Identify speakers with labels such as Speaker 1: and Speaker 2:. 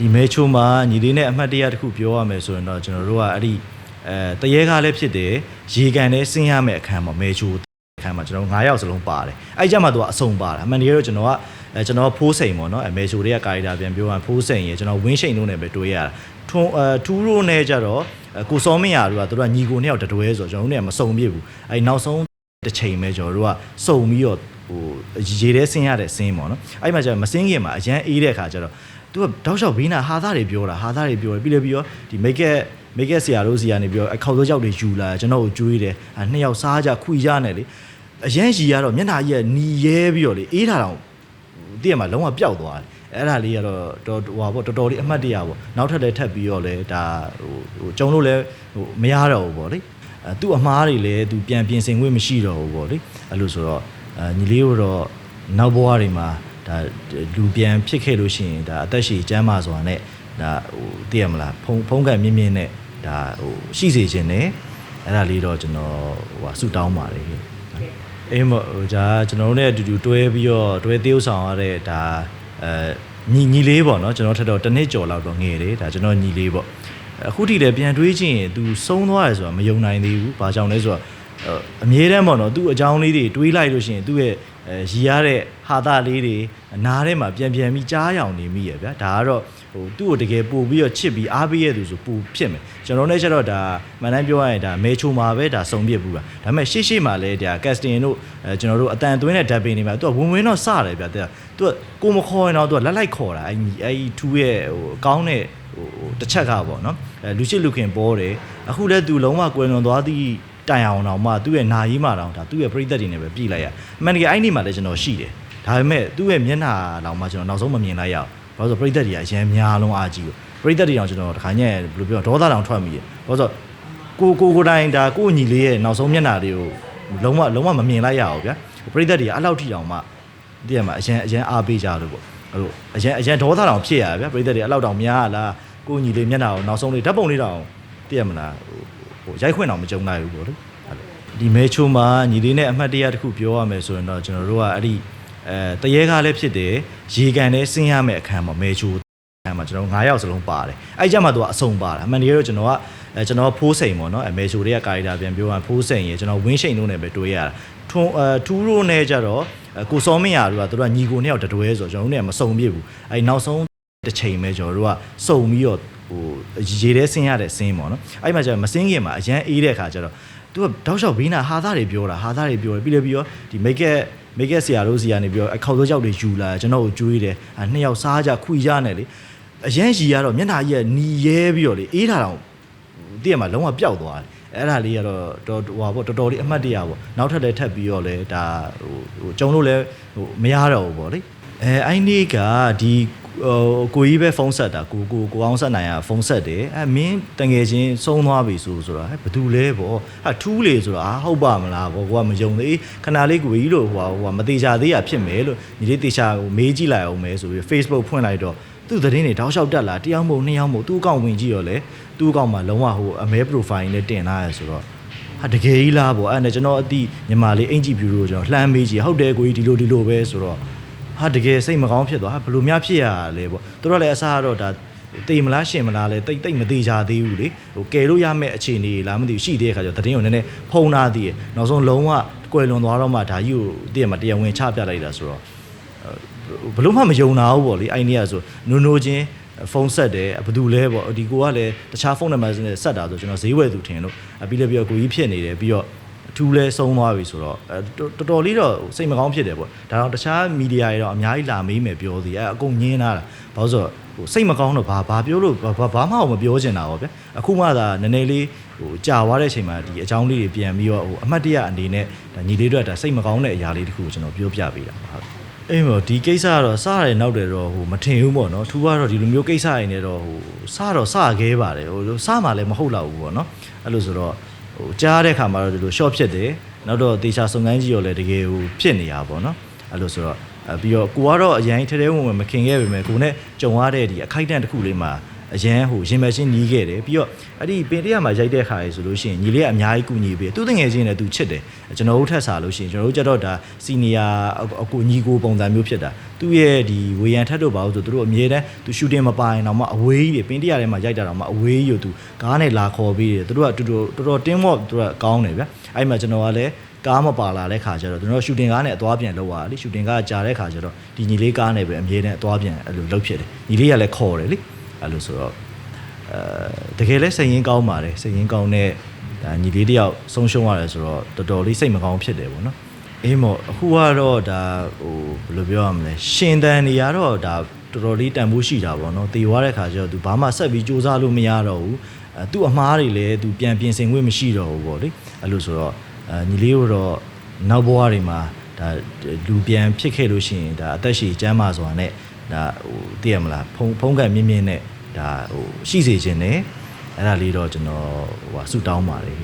Speaker 1: ဒီမဲချိုမှာညီလေးနဲ့အမှတ်တရတစ်ခုပြောရမယ်ဆိုရင်တော့ကျွန်တော်တို့ကအဲ့ဒီအဲတရေကားလည်းဖြစ်တယ်ရေကန်လည်းဆင်းရမယ့်အခန်းမှာမဲချိုအခန်းမှာကျွန်တော်9ယောက်စလုံးပါတယ်အဲ့ကြမှာသူကအစုံပါတာအမှန်တကယ်တော့ကျွန်တော်ကအဲကျွန်တော်ဖိုးစိန်ပေါ့နော်အဲမဲချိုတွေကကာရီတာပြန်ပြောရရင်ဖိုးစိန်ရေကျွန်တော်ဝင်းရှိန်တို့နဲ့ပဲတွေ့ရတာထွန်းအဲထူးရိုးနဲ့ကြတော့အဲကိုစောမင်းရတို့ကသူတို့ကညီကိုနှစ်ယောက်တတွဲဆိုတော့ကျွန်တော်တို့နဲ့မစုံပြစ်ဘူးအဲ့နောက်ဆုံးတစ်ချိန်ပဲကျွန်တော်တို့ကစုံပြီးတော့ဟိုရေထဲဆင်းရတဲ့ဆင်းပေါ့နော်အဲ့မှာကျတော့မဆင်းခင်မှာအရန်အေးတဲ့ခါကျတော့ သူကတောက်လျှောက်ဘေးနာဟာသားတွေပြောတာဟာသားတွေပြောတယ်ပြီးလည်းပြီးတော့ဒီမိတ်ကက်မိတ်ကက်ဆရာတို့စီကနေပြီးတော့အခေါက်စိုးကြောက်တွေယူလာကျွန်တော်ကိုကျွေးတယ်အဲနှစ်ယောက်စားကြခွေကြနဲ့လေအရန်ရီကတော့မျက်နှာကြီးကနီရဲပြီးတော့လေအေးတာတော့တည့်ရမှာလုံးဝပျောက်သွားတယ်အဲ့ဒါလေးကတော့တော်ဟိုပါပေါ့တော်တော်လေးအမှတ်တရပေါ့နောက်ထပ်လည်းထပ်ပြီးတော့လေဒါဟိုဟိုကျုံလို့လည်းဟိုမရတော့ဘူးပေါ့လေအဲသူ့အမားတွေလည်းသူပြန်ပြင်ဆင်ခွင့်မရှိတော့ဘူးပေါ့လေအဲ့လိုဆိုတော့အဲညီလေးတို့တော့နောက်ဘဝတွေမှာ ဒါလူပြန်ဖြစ်ခဲ့လို့ရှိရင်ဒါအသက်ရှည်ကျန်းမာစွာနဲ့ဒါဟိုသိရမလားဖုံဖုံးကန်မြင့်မြင့်နဲ့ဒါဟိုရှိစေခြင်းနဲ့အဲ့ဒါလေးတော့ကျွန်တော်ဟိုဟာဆူတောင်းပါတယ်အေးမဟိုဒါကျွန်တော်တို့နဲ့အတူတူတွဲပြီးတော့တွဲသေးဥဆောင်ရတဲ့ဒါအဲညီညီလေးပေါ့နော်ကျွန်တော်ထက်တော့တစ်နှစ်ကျော်လောက်တော့ငယ်တယ်ဒါကျွန်တော်ညီလေးပေါ့အခုထိလည်းပြန်တွေးကြည့်ရင် तू ဆုံးသွားတယ်ဆိုတာမယုံနိုင်သေးဘူးဘာကြောင့်လဲဆိုတော့ အဲ့အမြဲတမ်းပေါ့နော်သူ့အကြောင်းလေးတွေတွေးလိုက်လို့ရှိရင်သူ့ရဲ့အဲရည်ရတဲ့ဟာတာလေးတွေနားထဲမှာပြန်ပြန်ပြီးကြားရောင်နေမိရဗျာဒါကတော့ဟိုသူ့ကိုတကယ်ပို့ပြီးတော့ချစ်ပြီးအားပေးရသူဆိုပို့ဖြစ်မယ်ကျွန်တော်နဲ့ကျတော့ဒါမှန်တမ်းပြောရရင်ဒါမဲချိုမှာပဲဒါစုံပြစ်ဘူးပါဒါပေမဲ့ရှေ့ရှေ့မှာလဲဒါကက်စတင်တို့အဲကျွန်တော်တို့အတန်သွင်းတဲ့ဓာတ်ပင်တွေမှာသူကဝင်ဝင်တော့စတယ်ဗျာတဲ့သူကကိုမခေါ်ရင်တော့သူကလက်လိုက်ခေါ်တာအဲ့အဲ့ထူးရဲ့ဟိုကောင်းတဲ့ဟိုတစ်ချက်ကပေါ့နော်အဲလူရှိလူခင်ပေါ်တယ်အခုလဲသူလုံးဝကွယ်လွန်သွားသည့် တိုင်အောင်တော့မှသူ့ရဲ့နာရီမှတော့ဒါသူ့ရဲ့ပြိသက်တွေနဲ့ပဲပြည်လိုက်ရအမှန်တကယ်အဲ့ဒီမှာလည်းကျွန်တော်ရှိတယ်ဒါပေမဲ့သူ့ရဲ့မျက်နှာတော့မှကျွန်တော်နောက်ဆုံးမမြင်လိုက်ရအောင်ဘာလို့ဆိုပြိသက်တွေကအရင်များလုံးအားကြီးကိုပြိသက်တွေအောင်ကျွန်တော်တခါညက်ဘယ်လိုပြောဒေါသတောင်ထွက်မိရဘာလို့ဆိုကိုကိုကိုတိုင်းဒါကိုညီလေးရဲ့နောက်ဆုံးမျက်နှာတွေကိုလုံးဝလုံးဝမမြင်လိုက်ရအောင်ဗျာပြိသက်တွေကအဲ့လောက်ထိအောင်မှတည့်ရမှာအရင်အရင်အားပေးကြလို့ပေါ့အဲ့လိုအရင်အရင်ဒေါသတောင်ဖြစ်ရဗျာပြိသက်တွေအဲ့လောက်တောင်များလားကိုညီလေးမျက်နှာကိုနောက်ဆုံးလေးဓာတ်ပုံလေးတောင်တည့်ရမလားဟို ဟိုရိုက်ခွင့်တော့မကြုံနိုင်ဘူးပေါ့လေဒီမဲချိုမှာညီလေးနဲ့အမှတ်တရတစ်ခုပြောရမယ်ဆိုရင်တော့ကျွန်တော်တို့ကအဲ့ဒီအဲတရေကားလည်းဖြစ်တယ်ရေကန်လည်းဆင်းရမယ့်အခန်းမှာမဲချိုအခန်းမှာကျွန်တော်9ယောက်စလုံးပါတယ်အဲ့ကြမှာသူကအစုံပါတာအမှန်တကယ်တော့ကျွန်တော်ကအဲကျွန်တော်ဖိုးစိန်ပေါ့နော်အဲမဲချိုတွေကကာရီတာပြန်ပြောရရင်ဖိုးစိန်ရေကျွန်တော်ဝင်းရှိန်တို့နဲ့ပဲတွေ့ရတာထွန်းအဲထူးရိုးနဲ့ကြတော့အဲကိုစောမင်းရတို့ကသူတို့ကညီကိုနှစ်ယောက်တတွဲဆိုတော့ကျွန်တော်တို့နဲ့မစုံပြစ်ဘူးအဲ့နောက်ဆုံးတစ်ချိန်ပဲကျွန်တော်တို့ကစုံပြီးတော့ ဟိုရေထဲဆင်းရတဲ့ဆင်းပေါ့နော်အဲ့မှာကျတော့မဆင်းခင်မှာအရန်အေးတဲ့ခါကျတော့သူကတောက်လျှောက်ဘေးနာဟာသားတွေပြောတာဟာသားတွေပြောတယ်ပြီးလည်းပြီးတော့ဒီမိတ်ကက်မိတ်ကက်ဆရာတို့စီကနေပြီးတော့အခေါက်စိုးကြောက်တွေယူလာကျွန်တော်ကိုကျွေးတယ်အဲနှစ်ယောက်စားကြခွေကြနဲ့လေအရန်ရီကတော့မျက်နှာကြီးကနီရဲပြီးတော့လေအေးတာတော့တည့်ရမှာလုံးဝပျောက်သွားတယ်အဲ့ဒါလေးကတော့တော်ဟိုပါပေါ့တော်တော်လေးအမှတ်တရပေါ့နောက်ထပ်လည်းထပ်ပြီးတော့လေဒါဟိုဟိုကျုံလို့လည်းဟိုမရတော့ဘူးပေါ့လေအဲအိုင်းနေကဒီ ဟိုကိုကြီးပဲဖုန်းဆက်တာကိုကိုကိုအောင်ဆက်နိုင်ရဖုန်းဆက်တယ်အဲမင်းတငယ်ချင်းဆုံးသွားပြီဆိုဆိုတော့ဟဲ့ဘယ်သူလဲပေါ့ဟာထူးလေဆိုတော့အာဟုတ်ပါမလားပေါ့ကိုကမယုံသေးခဏလေးကိုကြီးလို့ဟိုဟိုမသေးချာသေးရဖြစ်မယ်လို့ညီလေးတေချာကိုမေးကြည့်လိုက်အောင်မယ်ဆိုပြီး Facebook ဖွင့်လိုက်တော့သူ့သတင်းတွေတောက်လျှောက်တက်လာတယောက်မို့နှစ်ယောက်မို့သူ့အကောင့်ဝင်ကြည့်ရောလေသူ့အကောင့်မှာလုံးဝဟိုအမဲ profile နဲ့တင်လာရဆိုတော့ဟာတကယ်ကြီးလားပေါ့အဲ့နဲ့ကျွန်တော်အတိညီမလေးအင်ဂျီဖြူတို့ကျွန်တော်လှမ်းမေးကြည့်ဟုတ်တယ်ကိုကြီးဒီလိုဒီလိုပဲဆိုတော့ ဟာတကယ်စိတ်မကောင်းဖြစ်သွားဟာဘယ်လိုများဖြစ်ရလဲပေါ့သူတို့လည်းအစားကတော့ဒါတေမလားရှင်မလားလဲတိတ်တိတ်မသေးချာသေးဘူးလေဟိုကယ်လို့ရမယ့်အခြေအနေလားမသိဘူးရှိသေးတဲ့ခါကျတော့တည်င်းကိုနည်းနည်းဖုံးထားသေးတယ်နောက်ဆုံးလုံးဝကွယ်လွန်သွားတော့မှဒါကြီးကိုတည်ရမှာတရားဝင်ချပြလိုက်တာဆိုတော့ဘလို့မှမယုံနာဘူးပေါ့လေအဲ့ဒီကဆိုနိုးနိုးချင်းဖုန်းဆက်တယ်ဘယ်သူလဲပေါ့ဒီကိုကလည်းတခြားဖုန်းနံပါတ်နဲ့ဆက်တာဆိုကျွန်တော်ဈေးဝယ်သူထင်လို့ပြီးလည်းပြီးတော့ကိုကြီးဖြစ်နေတယ်ပြီးတော့အ ထူးလဲဆုံးသွားပြီဆိုတော့တော်တော်လေးတော့စိတ်မကောင်းဖြစ်တယ်ပေါ့ဒါတော့တခြားမီဒီယာတွေတော့အများကြီးလာမေးမယ်ပြောသေးအဲအကုန်ငင်းလာတာဘာလို့ဆိုတော့ဟိုစိတ်မကောင်းတော့ဘာဘာပြောလို့ဘာဘာမှမပြောချင်တာပေါ့ဗျအခုမှသာနည်းနည်းလေးဟိုကြာသွားတဲ့အချိန်မှာဒီအကြောင်းလေးတွေပြန်ပြီးတော့ဟိုအမှတ်တရအနေနဲ့ဒါညီလေးတို့ကဒါစိတ်မကောင်းတဲ့အရာလေးတခုကိုကျွန်တော်ပြောပြပေးတာပါဟုတ်အေးမော်ဒီကိစ္စကတော့စရတယ်နောက်တယ်တော့ဟိုမထင်ဘူးပေါ့နော်ထူးကတော့ဒီလိုမျိုးကိစ္စရင်းနေတော့ဟိုစတော့စခဲပါတယ်ဟိုစမှလည်းမဟုတ်တော့ဘူးပေါ့နော်အဲ့လိုဆိုတော့ ဟိုကြားတဲ့ခါမှာတော့ဒီလို short ဖြစ်တယ်နောက်တော့တေချာစုံစမ်းကြည့်ရောလည်းတကယ်ဟိုဖြစ်နေတာပေါ့နော်အဲ့လိုဆိုတော့အဲပြီးတော့ကိုကတော့အရင်ထဲထဲဝင်ဝင်မခင်ခဲ့ပေမဲ့ကိုနဲ့ကြုံရတဲ့ဒီအခိုက်အတန့်တစ်ခုလေးမှာ အရန်ဟိုရင်မဲ့ချင်းနီးခဲ့တယ်ပြီးတော့အဲ့ဒီပင်တရမှာရိုက်တဲ့ခါရေဆိုလို့ရှိရင်ညီလေးကအများကြီးကူညီပေးသူတငယ်ချင်းနဲ့သူချစ်တယ်ကျွန်တော်တို့ထက်စားလို့ရှိရင်ကျွန်တော်တို့ကြတော့ဒါစီနီယာအကူညီကိုပုံစံမျိုးဖြစ်တာသူ့ရဲ့ဒီဝေယံထက်တို့ပါလို့ဆိုသူတို့အမြဲတမ်းသူရှူတင်မပိုင်တော့မှအဝေးကြီးတွေပင်တရထဲမှာရိုက်တာတော့မှအဝေးကြီးကိုသူကားနဲ့လာခေါ်ပြီးတယ်သူတို့ကတူတူတော်တော်တင်းမော့သူတို့ကကောင်းတယ်ဗျအဲ့မှာကျွန်တော်ကလည်းကားမပါလာတဲ့ခါကျတော့ကျွန်တော်ရှူတင်ကားနဲ့အသွားပြန်လောက်ရလေရှူတင်ကားကြာတဲ့ခါကျတော့ဒီညီလေးကားနဲ့ပဲအမြဲတမ်းအသွားပြန်အဲ့လိုလှုပ်ဖြစ်တယ်ညီလေးကလည်းခေါ်တယ်လေ အဲ့လိုဆိုတော့အဲတကယ်လဲစိတ်ရင်းကောင်းပါတယ်စိတ်ရင်းကောင်းတဲ့ဒါညီလေးတယောက်ဆုံးရှုံးရတယ်ဆိုတော့တော်တော်လေးစိတ်မကောင်းဖြစ်တယ်ပေါ့နော်အေးမော်အခုကတော့ဒါဟိုဘယ်လိုပြောရမလဲရှင်တန်နေရတော့ဒါတော်တော်လေးတန်ဖိုးရှိတာပေါ့နော်တေသွားတဲ့ခါကျတော့သူဘာမှဆက်ပြီးစူးစမ်းလို့မရတော့ဘူးအဲသူ့အမားတွေလည်းသူပြန်ပြင်ဆင်ခွင့်မရှိတော့ဘူးပေါ့လေအဲ့လိုဆိုတော့အဲညီလေးတို့တော့နောက်ဘဝတွေမှာဒါလူပြန်ဖြစ်ခဲ့လို့ရှိရင်ဒါအသက်ရှည်ကျန်းမာစွာနဲ့ ဒါဟိုသိရမလားဖုံဖုံးကန်မြင့်မြင့်နဲ့ဒါဟိုရှိစေခြင်းနဲ့အဲ့ဒါလေးတော့ကျွန်တော်ဟိုဟာဆူတောင်းပါတယ်